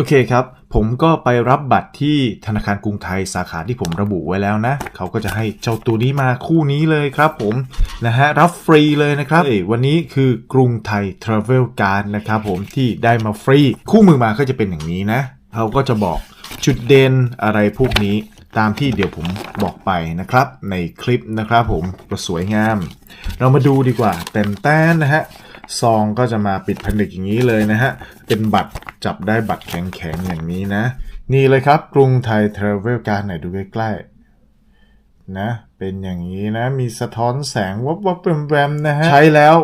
โอเคครับ ผมก็ไปรับบัตรที่ธนาคารกรุงไทยสาขาที่ผมระบุไว้แล้วนะ เขาก็จะให้เจ้าตัวนี้มาคู่นี้เลยครับผม นะฮะ รับฟรีเลยนะครับเอวันนี้คือกรุงไทย Travel Card นะครับผมที่ได้มาฟรี คู่มือมาก็จะเป็นอย่างนี้นะ เขาก็จะบอกจุดเด่นอะไรพวกนี้ตามที่เดี๋ยวผมบอกไปนะครับ ในคลิปนะครับผมก็สวยงาม เรามาดูดีกว่าแตนแต้นนะฮะ ซองก็จะมาปิดผนึกอย่างนี้เลยนะฮะ เป็นบัตรจับได้บัตรแข็งๆ อย่างนี้นะ นี่เลยครับ กรุงไทยทราเวลการไหนดูใกล้ๆนะ เป็นอย่างนี้นะ มีสะท้อนแสงวับวับแวมๆนะฮะ ใช้แล้ว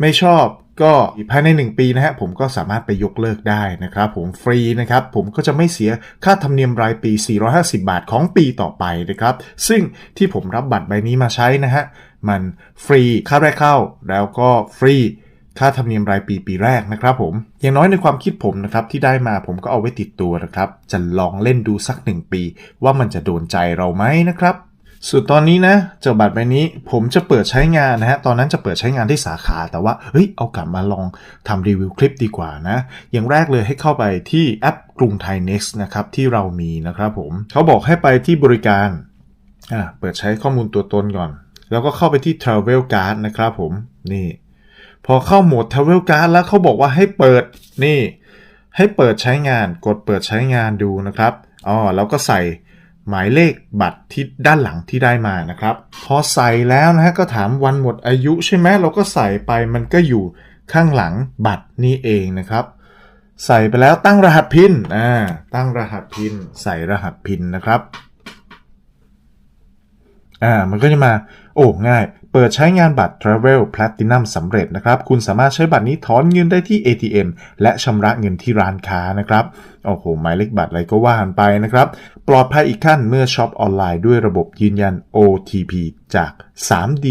ไม่ชอบก็ภายใน 1 ปีนะฮะผมก็สามารถไปยกเลิกได้นะครับผมฟรีนะครับผมก็จะไม่เสียค่าธรรมเนียมรายปี 450 บาทของปีต่อไปนะครับ ซึ่งที่ผมรับบัตรใบนี้มาใช้นะฮะ มันฟรีค่าแรกเข้าแล้วก็ฟรี ค่าธรรมเนียมรายปีปีแรกนะครับผม อย่างน้อยในความคิดผมนะครับที่ได้มาผมก็เอาไว้ติดตัวนะครับ จะลองเล่นดูสักหนึ่งปี ว่ามันจะโดนใจเราไหมนะครับส่วนตอนนี้นะเจ้าบัตรใบนี้ผมจะเปิดใช้งานนะฮะตอนนั้นจะเปิดใช้งานที่สาขาแต่ว่าเฮ้ยเอากลับมาลองทำรีวิวคลิปดีกว่านะ อย่างแรกเลยให้เข้าไปที่แอปกรุงไทย Next นะครับที่เรามีนะครับผมเขาบอกให้ไปที่บริการอ่าเปิดใช้ข้อมูลตัวตนก่อน แล้วก็เข้าไปที่ Travel Card นะครับผมนี่ พอเข้าโหมด Travel Card แล้วเขาบอกว่าให้เปิดนี่ให้เปิดใช้งานกดเปิดใช้งานดูนะครับอ๋อแล้วก็ใส่หมายเลขบัตรที่ด้านหลังที่ได้มานะครับ พอใส่แล้วนะฮะก็ถามวันหมดอายุใช่ไหมเราก็ใส่ไปมันก็อยู่ข้างหลังบัตรนี่เองนะครับ ใส่ไปแล้วตั้งรหัสพินอ่าตั้งรหัสพิน ใส่รหัสพินนะครับ อ่ามันก็จะมาโอ้ง่าย เปิดใช้งานบัตร Travel Platinum สำเร็จนะครับ คุณสามารถใช้บัตรนี้ถอนเงินได้ที่ ATM และชำระเงินที่ร้านค้านะครับโอ้โหหมายเลขบัตรอะไรก็ว่ากันไปนะครับ ปลอดภัยอีกขั้นเมื่อช็อปออนไลน์ด้วยระบบยืนยัน OTP จาก 3D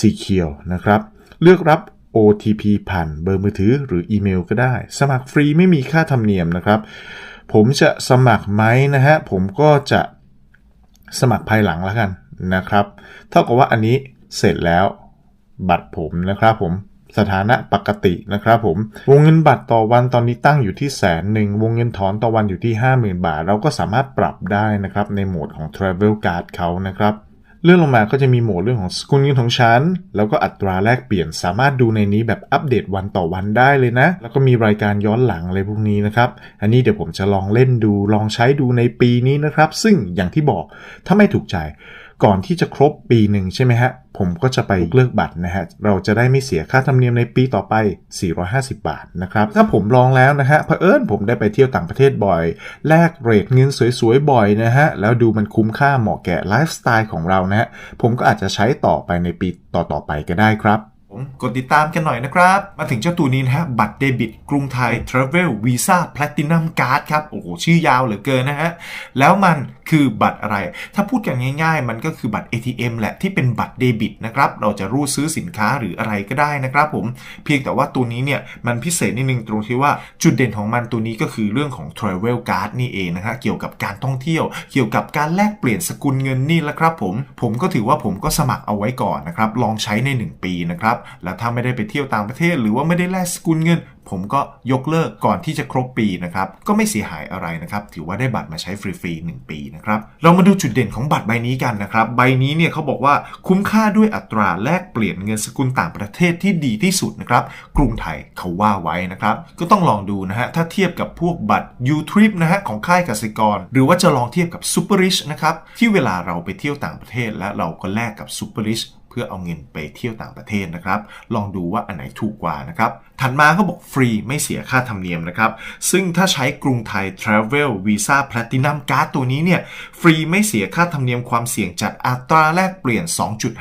Secure นะครับ เลือกรับ OTP ผ่านเบอร์มือถือหรืออีเมลก็ได้ สมัครฟรีไม่มีค่าธรรมเนียมนะครับ ผมจะสมัครไหมนะฮะ ผมก็จะสมัครภายหลังแล้วกัน นะครับ เท่ากับว่าอันนี้เสร็จแล้ว บัตรผมนะครับผมสถานะปกตินะครับผม วงเงินบัตรต่อวันตอนนี้ตั้งอยู่ที่แสนหนึ่งวงเงินถอนต่อวันอยู่ที่ 50,000 บาท เราก็สามารถปรับได้นะครับในโหมดของ Travel Card เขานะครับเลื่อนลงมาก็จะมีโหมดเรื่องของสกุลเงินของฉัน แล้วก็อัตราแลกเปลี่ยนสามารถดูในนี้แบบอัปเดตวันต่อวันได้เลยนะ แล้วก็มีรายการย้อนหลังอะไรพวกนี้นะครับ อันนี้เดี๋ยวผมจะลองเล่นดูลองใช้ดูในปีนี้นะครับ ซึ่งอย่างที่บอกถ้าไม่ถูกใจ ก่อนที่จะครบปีหนึ่งใช่ไหมฮะ ผมก็จะไปยกเลิกบัตรนะฮะ เราจะได้ไม่เสียค่าธรรมเนียมในปีต่อไป 450 บาทนะครับ ถ้าผมลองแล้วนะฮะเผอิญผมได้ไปเที่ยวต่างประเทศบ่อย แลกเรทเงินสวยๆ บ่อยนะฮะ แล้วดูมันคุ้มค่าเหมาะแก่ไลฟ์สไตล์ของเรานะฮะ ผมก็อาจจะใช้ต่อไปในปีต่อๆไปก็ได้ครับ ผมกดติดตามกันหน่อยนะครับ มาถึงเจ้าตัวนี้นะฮะ บัตรเดบิตกรุงไทย Travel Visa Platinum Card ครับ โอ้โห ชื่อยาวเหลือเกินนะฮะ แล้วมันคือบัตรอะไร ถ้าพูดกันง่ายๆ มันก็คือบัตร ATM แหละที่เป็นบัตรเดบิตนะครับ เราจะรูดซื้อสินค้าหรืออะไรก็ได้นะครับผม เพียงแต่ว่าตัวนี้เนี่ย มันพิเศษนิดนึงตรงที่ว่าจุดเด่นของมันตัวนี้ก็คือเรื่องของ Travel Card นี่เองนะฮะ เกี่ยวกับการท่องเที่ยว เกี่ยวกับการแลกเปลี่ยนสกุลเงินนี่แหละครับผม ผมก็ถือว่าผมก็สมัครเอาไว้ก่อนนะครับ ลองใช้ใน 1 ปีนะครับแล้วถ้าไม่ได้ไปเที่ยวต่างประเทศ หรือว่าไม่ได้แลกสกุลเงิน ผมก็ยกเลิกก่อนที่จะครบปีนะครับก็ไม่เสียหายอะไรนะครับถือว่าได้บัตรมาใช้ฟรีๆ1ปีนะครับเรามาดูจุดเด่นของบัตรใบนี้กันนะครับใบนี้เนี่ยเขาบอกว่าคุ้มค่าด้วยอัตราแลกเปลี่ยนเงินสกุลต่างประเทศที่ดีที่สุดนะครับกรุงไทยเขาว่าไว้นะครับก็ต้องลองดูนะฮะถ้าเทียบกับพวกบัตร u t r i p นะฮะของค่ายกสิกร หรือว่าจะลองเทียบกับ Super Rich นะครับที่เวลาเราไปเที่ยวต่างประเทศและเราก็แลกกับ Super Rich พื่อเอาเงินไปเที่ยวต่างประเทศนะครับ ลองดูว่าอันไหนถูกกว่านะครับ ถัดมาเขาบอกฟรีไม่เสียค่าธรรมเนียมนะครับ ซึ่งถ้าใช้กรุงไทย Travel Visa Platinum Card ตัวนี้เนี่ย ฟรีไม่เสียค่าธรรมเนียมความเสี่ยงจัดอัตราแลกเปลี่ยน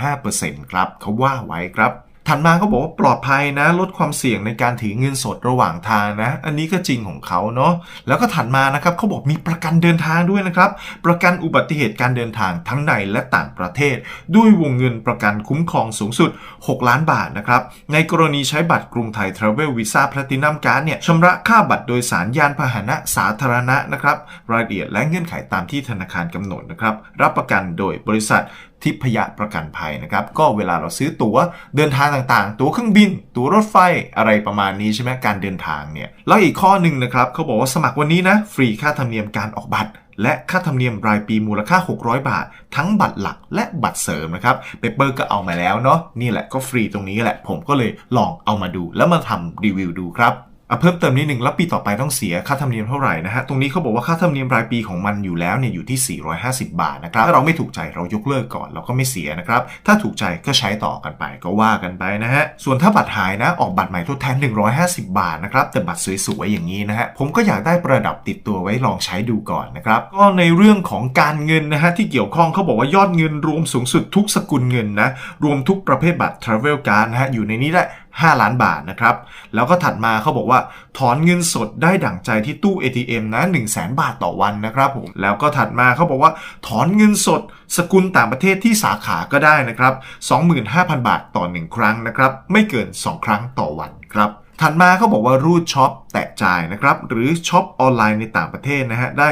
2.5%ครับเขาว่าไว้ครับ ถัดมาเขาบอกว่าปลอดภัยนะลดความเสี่ยงในการถือเงินสดระหว่างทางนะ อันนี้ก็จริงของเขาเนาะแล้วก็ถัดมานะครับเขาบอกมีประกันเดินทางด้วยนะครับ ประกันอุบัติเหตุการเดินทางทั้งในและต่างประเทศ ด้วยวงเงินประกันคุ้มครองสูงสุด 6 ล้านบาทนะครับ ในกรณีใช้บัตรกรุงไทย Travel Visa Platinum Card เนี่ยชำระค่าบัตรโดยสารยานพาหนะสาธารณะนะครับ รายละเอียดและเงื่อนไขตามที่ธนาคารกำหนดนะครับ รับประกันโดยบริษัท ทิพยประกันภัยนะครับ ก็เวลาเราซื้อตั๋วเดินทางต่างๆ ตั๋วเครื่องบิน ตั๋วรถไฟอะไรประมาณนี้ใช่ไหมการเดินทางเนี่ย แล้วอีกข้อหนึ่งนะครับเขาบอกว่าสมัครวันนี้นะฟรีค่าธรรมเนียมการออกบัตรและค่าธรรมเนียมรายปีมูลค่า 600 บาท ทั้งบัตรหลักและบัตรเสริมนะครับเปเปอร์ก็เอามาแล้วเนาะนี่แหละก็ฟรีตรงนี้แหละ ผมก็เลยลองเอามาดูแล้วมาทำรีวิวดูครับ เพิ่มเติมนิดหนึ่งแล้วปีต่อไปต้องเสียค่าธรรมเนียมเท่าไหร่นะฮะ ตรงนี้เขาบอกว่าค่าธรรมเนียมรายปีของมันอยู่แล้วเนี่ยอยู่ที่ 450 บาทนะครับ ถ้าเราไม่ถูกใจเรายกเลิกก่อนเราก็ไม่เสียนะครับ ถ้าถูกใจก็ใช้ต่อกันไปก็ว่ากันไปนะฮะ ส่วนถ้าบัตรหายนะออกบัตรใหม่ทดแทน 150 บาทนะครับแต่บัตรสวยๆอย่างนี้นะฮะผมก็อยากได้ประดับติดตัวไว้ลองใช้ดูก่อนนะครับ ก็ในเรื่องของการเงินนะฮะที่เกี่ยวข้องเขาบอกว่ายอดเงินรวมสูงสุดทุกสกุลเงินนะรวมทุกประเภทบัตร Travel Card นะฮะอยู่ในนี้แหละ 5 ล้านบาทนะครับ แล้วก็ถัดมาเขาบอกว่า ถอนเงินสดได้ดั่งใจที่ตู้ ATM นะ 1 0 0 0 0แบาทต่อวันนะครับผม แล้วก็ถัดมาเขาบอกว่า ถอนเงินสด สกุลต่างประเทศที่สาขาก็ได้นะครับ 25,000 บาทต่อ 1 ครั้งนะครับ ไม่เกิน 2 ครั้งต่อวันครับ ถัดมาเขาบอกว่ารูดช็อปแตะจ่ายนะครับหรือช็อปออนไลน์ในต่างประเทศนะฮะได้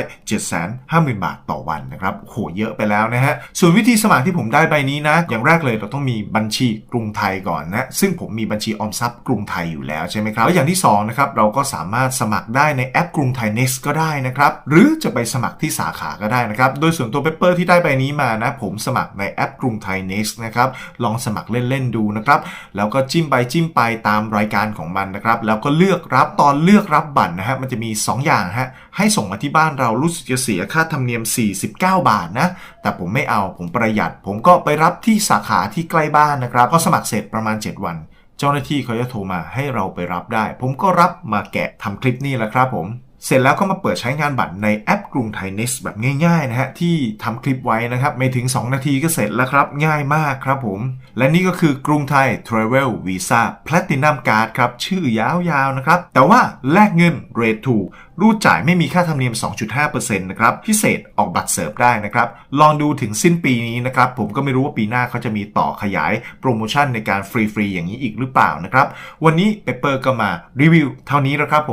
750,000 บาทต่อวันนะครับโหเยอะไปแล้วนะฮะส่วนวิธีสมัครที่ผมได้ใบนี้นะ อย่างแรกเลยเราต้องมีบัญชีกรุงไทยก่อนนะซึ่งผมมีบัญชีออมทรัพย์กรุงไทยอยู่แล้วใช่ไหมครับแล้วอย่างที่สองนะครับเราก็สามารถสมัครได้ในแอปกรุงไทย Next ก็ได้นะครับหรือจะไปสมัครที่สาขาก็ได้นะครับโดยส่วนตัวเปเปอร์ที่ได้ใบนี้มานะผมสมัครในแอปกรุงไทย Next นะครับลองสมัครเล่นๆดูนะครับแล้วก็จิ้มไปจิ้มไปตามรายการของมันนะครับ แล้วก็เลือกรับตอนเลือกรับบัตรนะฮะมันจะมี 2 อย่างฮะให้ส่งมาที่บ้านเรารู้สึกจะเสียค่าธรรมเนียม 49 บาทนะแต่ผมไม่เอาผมประหยัด ผมก็ไปรับที่สาขาที่ใกล้บ้านนะครับก็สมัครเสร็จประมาณ 7 วัน เจ้าหน้าที่เขาจะโทรมาให้เราไปรับได้ ผมก็รับมาแกะทำคลิปนี่แหละครับผม เสร็จแล้วก็มาเปิดใช้งานบัตรในแอปกรุงไทย Next แบบง่ายๆนะฮะที่ทำคลิปไว้นะครับไม่ถึง 2 นาทีก็เสร็จแล้วครับ ง่ายมากครับผม และนี่ก็คือกรุงไทย Travel Visa Platinum Card ครับ ชื่อยาวๆนะครับ แต่ว่าแลกเงิน Rate ถูกรูดจ่ายไม่มีค่าธรรมเนียม 2.5%นะครับพิเศษออกบัตรเสิร์ฟได้นะครับ ลองดูถึงสิ้นปีนี้นะครับ ผมก็ไม่รู้ว่าปีหน้าเขาจะมีต่อขยายโปรโมชั่นในการฟรีๆอย่างนี้อีกหรือเปล่านะครับ วันนี้เปเปอร์ก็มารีวิวเท่านี้แล้วครับผม